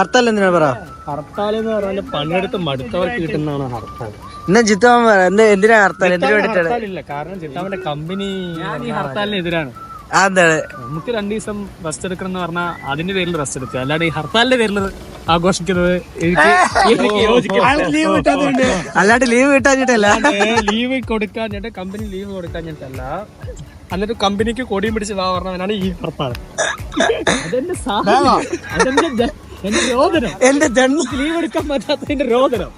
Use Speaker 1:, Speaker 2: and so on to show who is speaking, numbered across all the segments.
Speaker 1: ഹർത്താൽ എന്തിനാ പറ?
Speaker 2: ഹർത്താൽ എന്ന് പറഞ്ഞാൽ പണിയെടുത്ത് മടുത്തവർക്ക് കിട്ടുന്നതാണ് ഹർത്താൽ.
Speaker 1: എന്നാ പറ എന്ത് എന്തിനാ ഹർത്താൽ? എന്തിനു വേണ്ടിട്ടാണ്
Speaker 2: ഹർത്താലില്ല കാരണം ചിത്താവിന്റെ കമ്പനി ഈ ഹർത്താലിന് എതിരാണ്.
Speaker 1: അതാണ്
Speaker 2: നമുക്ക് രണ്ടു ദിവസം റെസ്റ്റ് എടുക്കണം എന്ന് പറഞ്ഞാൽ അതിന്റെ പേരിൽ റെസ്റ്റ് എടുക്കുക. അല്ലാണ്ട് ഈ ഹർത്താലിന്റെ പേരിൽ ആഘോഷിക്കുന്നത്.
Speaker 1: അല്ലാണ്ട് ലീവ് കിട്ടാഞ്ഞിട്ടല്ല
Speaker 2: ലീവ് കൊടുക്കാഞ്ഞിട്ട് കമ്പനി ലീവ് കൊടുക്കാഞ്ഞിട്ടല്ല എന്നിട്ട് കമ്പനിക്ക് കൊടിയും പിടിച്ച് വാ പറഞ്ഞവനാണ് ഈ ഹർത്താൽ. അതെന്റെ സാഹചര്യം. അതെന്റെ എന്റെ രോദനം.
Speaker 1: എന്റെ ജന്മ
Speaker 2: ലീവ് എടുക്കാൻ പറ്റാത്തതിന്റെ രോദനം.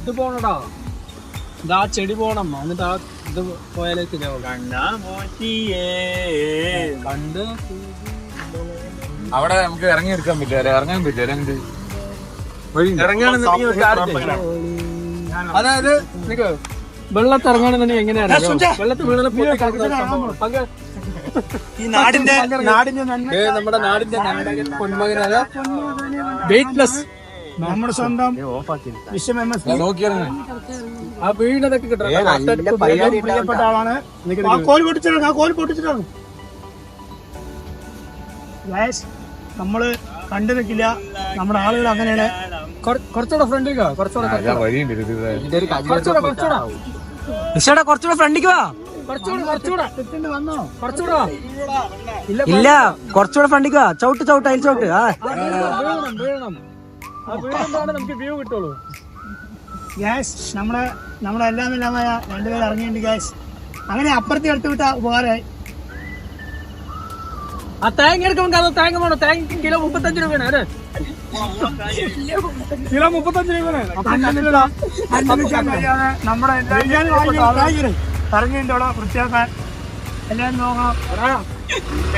Speaker 2: ഇത് പോണടാ. ഇതാ ചെടി പോണം. എന്നിട്ട് ആ ഇത് പോയാലേക്ക് കണ്ട്
Speaker 3: അവിടെ നമുക്ക് ഇറങ്ങി എടുക്കാൻ പറ്റില്ല ഇറങ്ങാൻ പറ്റില്ല എന്ത്
Speaker 2: അതായത് നിക്ക് വെള്ളത്തിൽ ഇറങ്ങാണെന്നുണ്ടെങ്കിൽ എങ്ങനെയാണ് വെള്ളത്തിൽ വീണ
Speaker 1: ഈ നാടിന്റെ നാടിന്റെ
Speaker 2: നമ്മുടെ നാടിന്റെ പൊന്മകനാണ് വെയിറ്റ്ലെസ്
Speaker 4: നമ്മുടെ സ്വന്തം വിശ്വം എം എസ്
Speaker 3: നോക്കിയിറങ്ങ
Speaker 2: ആ വീണതൊക്കെ കിട്ടണം.
Speaker 4: പ്രിയപ്പെട്ട ആളാണ്. ആ കോൽ പൊട്ടിച്ചിട്ടാണ് ആ കോൽ പൊട്ടിച്ചിട്ടാണ് Guys, നമ്മൾ കണ്ടു നിൽക്കില്ല നമ്മുടെ ആളുകൾ അങ്ങനെയാണ്.
Speaker 2: കുറച്ചുകൂടെ ഫ്രണ്ടിലേക്കാ കുറച്ചുകൂടെ കുറച്ചുകൂടെ കുറച്ചുകൂടെ
Speaker 1: നിഷയുടെ കുറച്ചുകൂടെ ഫ്രണ്ടിക്ക് വാ.
Speaker 2: ഇല്ല
Speaker 1: കൊറച്ചുകൂടെ ഫ്രണ്ടിക്ക് വാ. ചവിട്ട് ചവിട്ട് അതിൽ ചവിട്ട്. ആ.
Speaker 4: ഗ്യാസ് നമ്മളെ നമ്മളെ എല്ലാം എല്ലാമായ രണ്ടുപേരും ഇറങ്ങിയിട്ടുണ്ട് ഗ്യാസ് അങ്ങനെ അപ്പുറത്തെ എടുത്തു വിട്ട ഉപകാരമായി.
Speaker 2: ആ തേങ്ങ എടുക്കുമ്പോൾ കാരണം തേങ്ങ വേണം. തേങ്ങ കിലോ മുപ്പത്തഞ്ച് രൂപയാണ്. അതെ. കിലോ മുപ്പത്തഞ്ച്
Speaker 4: നമ്മുടെ അവിടെ വൃത്തിയാക്കാൻ. എല്ലാവരും നോക്കണം.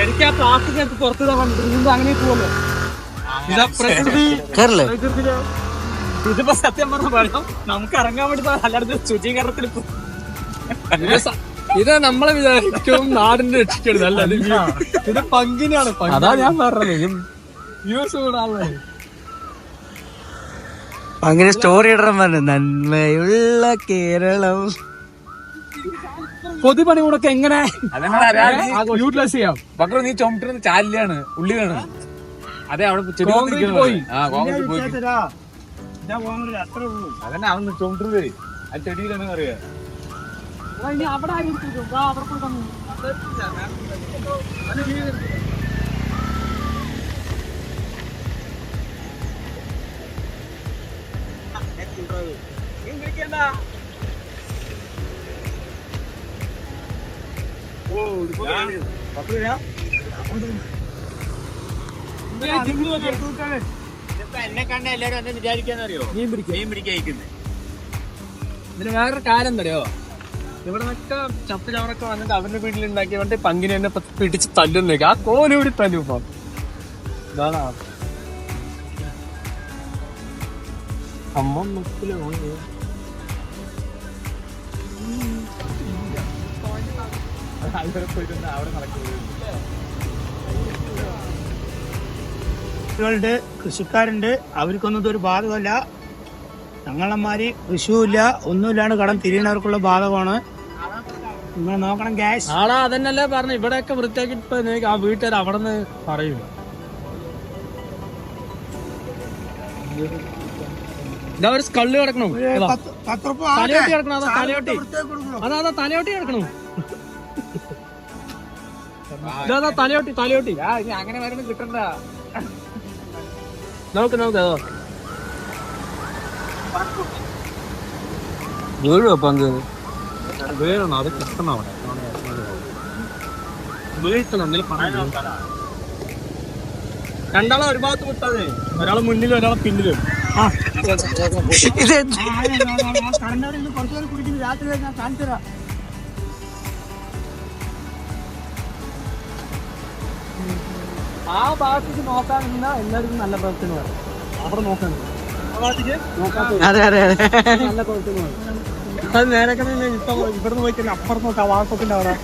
Speaker 2: എനിക്ക് ആ പ്ലാസ്റ്റിക് എടുത്ത് വേണ്ടിട്ട് അങ്ങനെ പോകുമല്ലോ ഇതാ പ്രകൃതി. പ്രകൃതിയിലെ ഇതിപ്പോ സത്യം പറഞ്ഞ പറയാം. നമുക്ക് ഇറങ്ങാൻ വേണ്ടി അല്ലാതെ ശുചീകരണത്തിൽ ഇതാ ഇത് നമ്മളെ വിചാരിക്കും നാടിന്റെ രക്ഷിക്കരുത് അല്ല? ഇത് പങ്കിനാണ് അതാ ഞാൻ പറഞ്ഞത്. യൂസ് കൂടാനുള്ളത്
Speaker 1: അങ്ങനെ സ്റ്റോറി ഇടണം പറഞ്ഞു. നന്മയുള്ള കേരളം.
Speaker 2: പൊതുപണി കൂടൊക്കെ എങ്ങനെ യൂട്ടിലൈസ് ചെയ്യാം.
Speaker 3: പക്രം നീ ചുമട്ടുന്ന ചാലിലാണ് ഉള്ളിലാണ്. അതെ അവിടെ ചെടി
Speaker 2: പോയി.
Speaker 3: ആ കോൺഗ്രസ് പോയി. അതന്നെ അവൻ ചുമട്ടുന്നത് ആ ചെടിയിലാണ് അറിയാ
Speaker 2: അവിടെ ആരും അവിടെ പോയി തന്നു ഇതിന് വേറൊരു കാര്യം എന്തറിയോ? ഇവിടെ നിന്നൊക്കെ ചപ്പ് ചവറൊക്കെ വന്നിട്ട് അവരുടെ വീട്ടിലുണ്ടാക്കി വന്നിട്ട് പങ്കിനെ എന്നെ പിടിച്ച് തല്ലുന്നേക്ക് ആ കോലൂടി തല്ലും ഇപ്പം. ഇതാണ്. അമ്മ മുക്കിൽ പോയി.
Speaker 4: ണ്ട് കൃഷിക്കാരുണ്ട്. അവർക്കൊന്നും ഇതൊരു ബാധകമല്ല. ഞങ്ങളന്മാര് കൃഷിയുമില്ല ഒന്നുമില്ലാണ്ട് കടം തിരിയണവർക്കുള്ള ബാധകമാണ്. നിങ്ങൾ നോക്കണം ഗ്യാസ്
Speaker 2: ആടാ അതന്നല്ലേ പറഞ്ഞു ഇവിടെയൊക്കെ വൃത്തിയാക്കി ആ വീട്ടുകാർ അവിടെ നിന്ന് പറയൂ. ഇതാ ഒരു സ്കള്ള് കിടക്കണം. തലയോട്ടി കിടക്കണം. അതാ തലയോട്ടി. അതാ അതാ തലയോട്ടി കിടക്കണം. ഇതാ തലയോട്ടി തലയോട്ടി
Speaker 3: അങ്ങനെ വരണം കിട്ടണ്ട
Speaker 2: നോക്ക് നോക്ക് അതോ വീഴുമോ പങ്ക് വീഴണം അത് കിട്ടണം അവിടെ വീഴ്ത്തണം എന്തെങ്കിലും രണ്ടാളെ ഒരു ഭാഗത്ത് വിട്ടാതെ ഒരാളെ മുന്നിലും ഒരാളെ പിന്നിലും
Speaker 1: ഇത്
Speaker 2: ആ ഭാഗത്തേക്ക് നോക്കാൻ നിന്ന എല്ലാവർക്കും നല്ല പ്രവർത്തനമാണ് അവിടെ നോക്കാൻ ആ
Speaker 1: അതെ അതെ അതെ.
Speaker 2: നല്ല പ്രവർത്തനമാണ് അത് നേരെ ഇപ്പൊ പോയി കഴിഞ്ഞാൽ വാസത്തിന്റെ അവിടെ.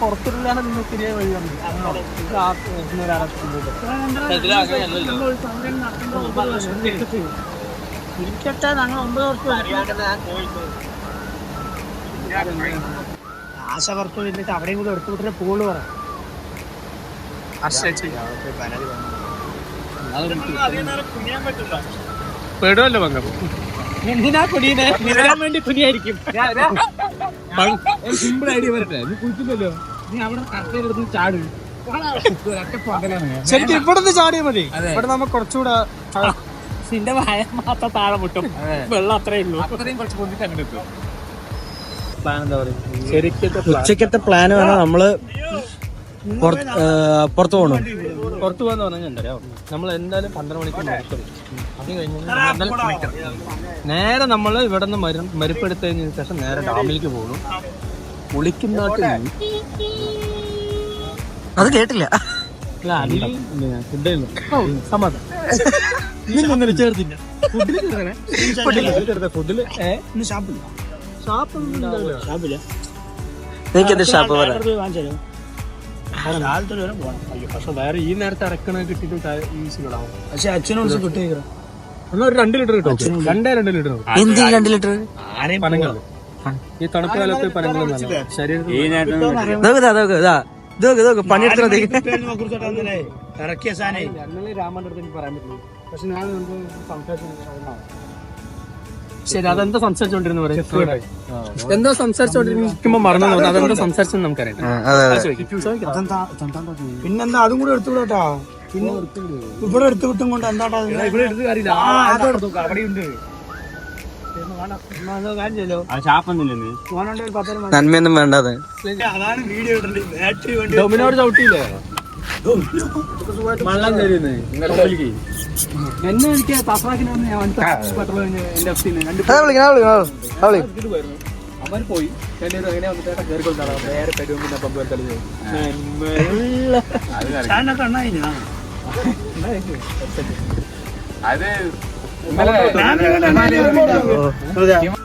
Speaker 2: പുറത്തില്ലാതെ വഴി
Speaker 4: ഇരിക്കട്ടെ ഞങ്ങൾ ഒമ്പത് വർഷം ആശ വർക്ക് നിന്നിട്ട് അവിടെയും കൂടെ എടുത്തു വിട്ടിട്ട് പോകുള്ളു പറ.
Speaker 2: പെടുമല്ലോ പങ്കം
Speaker 4: എന്തിനാ കുടിയെ നിരാൻ വേണ്ടി കുനിയായിരിക്കും.
Speaker 3: സിമ്പിൾ ഐഡിയ വരട്ടെ. നീ കുളിച്ചില്ലല്ലോ നീ അവിടെ കറക്റ്റ് ചാടും.
Speaker 2: ശരിക്കും ഇവിടുന്ന് ചാടിയാൽ മതി. ഇവിടെ നമുക്ക് കുറച്ചുകൂടെ
Speaker 4: നിന്റെ വായ മാത്രം താഴെ മുട്ടും. വെള്ളം അത്രേ ഉള്ളൂ.
Speaker 3: അത്രയും കുറച്ച് പൊന്തിട്ട് അങ്ങനെ എത്തും.
Speaker 2: പ്ലാൻ എന്താ പറയുക? ശരിക്കത്തെ
Speaker 1: ഉച്ചക്കത്തെ പ്ലാൻ വേണം നമ്മൾ പുറത്തു പോകണം
Speaker 2: പുറത്തു പോകാന്ന് പറഞ്ഞാൽ എന്തറിയാം? നമ്മൾ എന്തായാലും പന്ത്രണ്ട് മണിക്ക് മരിക്കും അത് കഴിഞ്ഞ് എന്തായാലും കുളിക്കണം. നേരെ നമ്മൾ ഇവിടെ നിന്ന് മരു മരുപ്പെടുത്തതിന് ശേഷം നേരെ ഡാമിലേക്ക് പോകും. കുളിക്കുന്നാട്ടിൽ
Speaker 1: അത് കേട്ടില്ല.
Speaker 2: ഫുഡ് ഫുഡിൽ ഫുഡിൽ
Speaker 4: ഇന്ന് ഷാപ്പില്ല
Speaker 1: എനിക്കെന്ത് ഷാപ്പ് പറ?
Speaker 2: പക്ഷെ വേറെ ഈ നേരത്തെ ഇറക്കണ കിട്ടിയിട്ട്
Speaker 4: പക്ഷെ അച്ഛനോട് കിട്ടിയേക്കണം
Speaker 2: എന്നാൽ ഒരു രണ്ട് ലിറ്റർ കിട്ടും രണ്ടേ രണ്ട് ലിറ്റർ
Speaker 1: എന്ത് രണ്ട് ലിറ്റർ?
Speaker 2: പനങ്ങൾ. ഈ തണുപ്പ് കാലത്ത് പനങ്ങൾ നല്ല ശരീരത്തിൽ
Speaker 1: പണിയെടുത്തത്
Speaker 4: ഇറക്കിയ സാധനം.
Speaker 2: രാമന്റെ അടുത്ത് എനിക്ക് പറയാൻ പറ്റില്ല. പക്ഷെ ഞാൻ സംസാരിച്ചു ശരി അതെന്താ സംസാരിച്ചോണ്ടിരുന്നു പറയാം? എന്തോ സംസാരിച്ചോണ്ടിരിക്കുമ്പോ മറന്നു തോന്നുന്നു അതെന്താ സംസാരിച്ചെന്ന് നമുക്കറിയാം
Speaker 4: പിന്നെന്താ? അതും കൂടെ എടുത്തു വിടാട്ടാ. പിന്നെ ഇവിടെ എടുത്തു വിട്ടും കൊണ്ട് എന്താട്ടാ
Speaker 2: ഇവിടെ എടുത്ത് കാര്യമില്ല.
Speaker 4: അവിടെയുണ്ട്.
Speaker 1: നന്മയൊന്നും വേണ്ടത്.
Speaker 4: അതാണ് വീഡിയോ
Speaker 2: ഡൊമിനോട് ചവിട്ടിയില്ലേ? വെള്ളം എന്നെ എനിക്ക് ഞാൻ എന്റെ രണ്ട് അവൻ പോയി. വന്നിട്ട് കയറിക്കൊണ്ടാണ് നേരെ പിന്നെ പമ്പ്
Speaker 3: അത്
Speaker 4: ഞാൻ